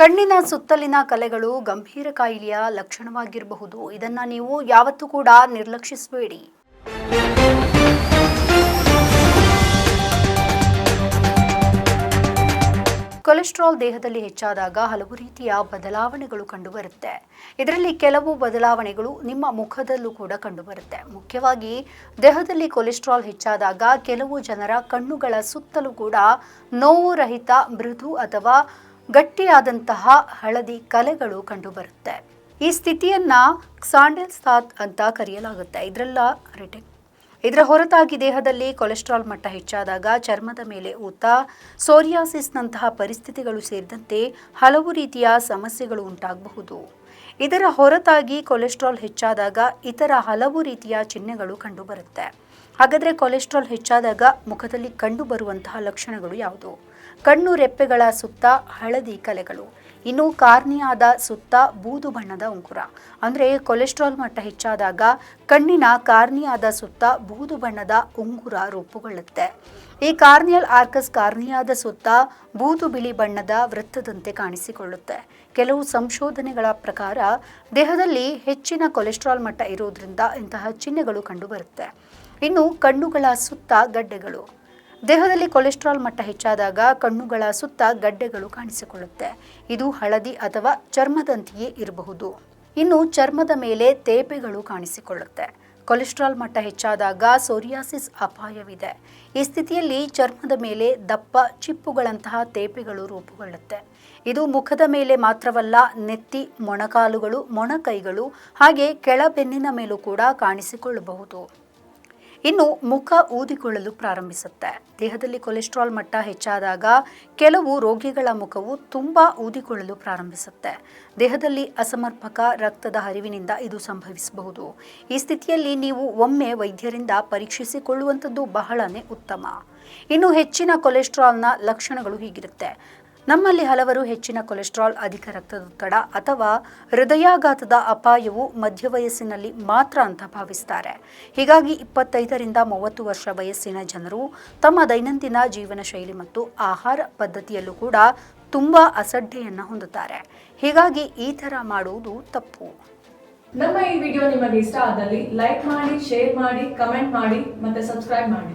ಕಣ್ಣಿನ ಸುತ್ತಲಿನ ಕಲೆಗಳು ಗಂಭೀರ ಕಾಯಿಲೆಯ ಲಕ್ಷಣವಾಗಿರಬಹುದು. ಇದನ್ನ ನೀವು ಯಾವತ್ತೂ ಕೂಡ ನಿರ್ಲಕ್ಷಿಸಬೇಡಿ. ಕೊಲೆಸ್ಟ್ರಾಲ್ ದೇಹದಲ್ಲಿ ಹೆಚ್ಚಾದಾಗ ಹಲವು ರೀತಿಯ ಬದಲಾವಣೆಗಳು ಕಂಡುಬರುತ್ತೆ. ಇದರಲ್ಲಿ ಕೆಲವು ಬದಲಾವಣೆಗಳು ನಿಮ್ಮ ಮುಖದಲ್ಲೂ ಕೂಡ ಕಂಡುಬರುತ್ತೆ. ಮುಖ್ಯವಾಗಿ, ದೇಹದಲ್ಲಿ ಕೊಲೆಸ್ಟ್ರಾಲ್ ಹೆಚ್ಚಾದಾಗ ಕೆಲವು ಜನರ ಕಣ್ಣುಗಳ ಸುತ್ತಲೂ ಕೂಡ ನೋವು ರಹಿತ, ಮೃದು ಅಥವಾ ಗಟ್ಟಿಯಾದಂತಹ ಹಳದಿ ಕಲೆಗಳು ಕಂಡುಬರುತ್ತೆ. ಈ ಸ್ಥಿತಿಯನ್ನ ಕ್ಸಾಂಡೆಲ್ ಸಾತ್ ಅಂತ ಕರೆಯಲಾಗುತ್ತೆ. ಇದರೆಲ್ಲ ರಿಟೆಕ್ ಇದರ ಹೊರತಾಗಿ ದೇಹದಲ್ಲಿ ಕೊಲೆಸ್ಟ್ರಾಲ್ ಮಟ್ಟ ಹೆಚ್ಚಾದಾಗ ಚರ್ಮದ ಮೇಲೆ ಊತ, ಸೋರಿಯಾಸಿಸ್ನಂತಹ ಪರಿಸ್ಥಿತಿಗಳು ಸೇರಿದಂತೆ ಹಲವು ರೀತಿಯ ಸಮಸ್ಯೆಗಳು ಉಂಟಾಗಬಹುದು. ಇದರ ಹೊರತಾಗಿ ಕೊಲೆಸ್ಟ್ರಾಲ್ ಹೆಚ್ಚಾದಾಗ ಇತರ ಹಲವು ರೀತಿಯ ಚಿಹ್ನೆಗಳು ಕಂಡುಬರುತ್ತೆ. ಹಾಗಾದರೆ ಕೊಲೆಸ್ಟ್ರಾಲ್ ಹೆಚ್ಚಾದಾಗ ಮುಖದಲ್ಲಿ ಕಂಡುಬರುವಂತಹ ಲಕ್ಷಣಗಳು ಯಾವುದು? ಕಣ್ಣು ರೆಪ್ಪೆಗಳ ಸುತ್ತ ಹಳದಿ ಕಲೆಗಳು. ಇನ್ನು ಕಾರ್ನಿಯಾದ ಸುತ್ತ ಬೂದು ಬಣ್ಣದ ಉಂಗುರ ಅಂದರೆ ಕೊಲೆಸ್ಟ್ರಾಲ್ ಮಟ್ಟ ಹೆಚ್ಚಾದಾಗ ಕಣ್ಣಿನ ಕಾರ್ನಿಯಾದ ಸುತ್ತ ಬೂದು ಬಣ್ಣದ ಉಂಗುರ ರೂಪುಗೊಳ್ಳುತ್ತೆ. ಈ ಕಾರ್ನಿಯಲ್ ಆರ್ಕಸ್ ಕಾರ್ನಿಯಾದ ಸುತ್ತ ಬೂದು ಬಿಳಿ ಬಣ್ಣದ ವೃತ್ತದಂತೆ ಕಾಣಿಸಿಕೊಳ್ಳುತ್ತೆ. ಕೆಲವು ಸಂಶೋಧನೆಗಳ ಪ್ರಕಾರ ದೇಹದಲ್ಲಿ ಹೆಚ್ಚಿನ ಕೊಲೆಸ್ಟ್ರಾಲ್ ಮಟ್ಟ ಇರೋದ್ರಿಂದ ಇಂತಹ ಚಿಹ್ನೆಗಳು ಕಂಡುಬರುತ್ತೆ. ಇನ್ನು ಕಣ್ಣುಗಳ ಸುತ್ತ ಗಡ್ಡೆಗಳು. ದೇಹದಲ್ಲಿ ಕೊಲೆಸ್ಟ್ರಾಲ್ ಮಟ್ಟ ಹೆಚ್ಚಾದಾಗ ಕಣ್ಣುಗಳ ಸುತ್ತ ಗಡ್ಡೆಗಳು ಕಾಣಿಸಿಕೊಳ್ಳುತ್ತೆ. ಇದು ಹಳದಿ ಅಥವಾ ಚರ್ಮದಂತೆಯೇ ಇರಬಹುದು. ಇನ್ನು ಚರ್ಮದ ಮೇಲೆ ತೇಪೆಗಳು ಕಾಣಿಸಿಕೊಳ್ಳುತ್ತೆ. ಕೊಲೆಸ್ಟ್ರಾಲ್ ಮಟ್ಟ ಹೆಚ್ಚಾದಾಗ ಸೋರಿಯಾಸಿಸ್ ಅಪಾಯವಿದೆ. ಈ ಸ್ಥಿತಿಯಲ್ಲಿ ಚರ್ಮದ ಮೇಲೆ ದಪ್ಪ, ಚಿಪ್ಪುಗಳಂತಹ ತೇಪೆಗಳು ರೂಪುಗೊಳ್ಳುತ್ತೆ. ಇದು ಮುಖದ ಮೇಲೆ ಮಾತ್ರವಲ್ಲ, ನೆತ್ತಿ, ಮೊಣಕಾಲುಗಳು, ಮೊಣಕೈಗಳು ಹಾಗೆ ಕೆಳಬೆನ್ನಿನ ಮೇಲೂ ಕೂಡ ಕಾಣಿಸಿಕೊಳ್ಳಬಹುದು. ಇನ್ನು ಮುಖ ಊದಿಕೊಳ್ಳಲು ಪ್ರಾರಂಭಿಸುತ್ತೆ. ದೇಹದಲ್ಲಿ ಕೊಲೆಸ್ಟ್ರಾಲ್ ಮಟ್ಟ ಹೆಚ್ಚಾದಾಗ ಕೆಲವು ರೋಗಿಗಳ ಮುಖವು ತುಂಬ ಊದಿಕೊಳ್ಳಲು ಪ್ರಾರಂಭಿಸುತ್ತೆ. ದೇಹದಲ್ಲಿ ಅಸಮರ್ಪಕ ರಕ್ತದ ಹರಿವಿನಿಂದ ಇದು ಸಂಭವಿಸಬಹುದು. ಈ ಸ್ಥಿತಿಯಲ್ಲಿ ನೀವು ಒಮ್ಮೆ ವೈದ್ಯರಿಂದ ಪರೀಕ್ಷಿಸಿಕೊಳ್ಳುವಂಥದ್ದು ಬಹಳನೇ ಉತ್ತಮ. ಇನ್ನು ಹೆಚ್ಚಿನ ಕೊಲೆಸ್ಟ್ರಾಲ್ನ ಲಕ್ಷಣಗಳು ಹೀಗಿರುತ್ತೆ. ನಮ್ಮಲ್ಲಿ ಹಲವರು ಹೆಚ್ಚಿನ ಕೊಲೆಸ್ಟ್ರಾಲ್ ಅಧಿಕ ರಕ್ತದೊತ್ತಡ ಅಥವಾ ಹೃದಯಾಘಾತದ ಅಪಾಯವು ಮಧ್ಯ ವಯಸ್ಸಿನಲ್ಲಿ ಮಾತ್ರ ಅಂತ ಭಾವಿಸ್ತಾರೆ. ಹೀಗಾಗಿ ಇಪ್ಪತ್ತೈದರಿಂದ ಮೂವತ್ತು ವರ್ಷ ವಯಸ್ಸಿನ ಜನರು ತಮ್ಮ ದೈನಂದಿನ ಜೀವನ ಶೈಲಿ ಮತ್ತು ಆಹಾರ ಪದ್ಧತಿಯಲ್ಲೂ ಕೂಡ ತುಂಬ ಅಸಡ್ಡೆಯನ್ನು ಹೊಂದುತ್ತಾರೆ. ಹೀಗಾಗಿ ಈ ಥರ ಮಾಡುವುದು ತಪ್ಪು. ನಮ್ಮ ಈ ವಿಡಿಯೋ ನಿಮಗೆ ಇಷ್ಟ ಆದಲ್ಲಿ ಲೈಕ್ ಮಾಡಿ, ಶೇರ್ ಮಾಡಿ, ಕಮೆಂಟ್ ಮಾಡಿ ಮತ್ತೆ ಸಬ್ಸ್ಕ್ರೈಬ್ ಮಾಡಿ.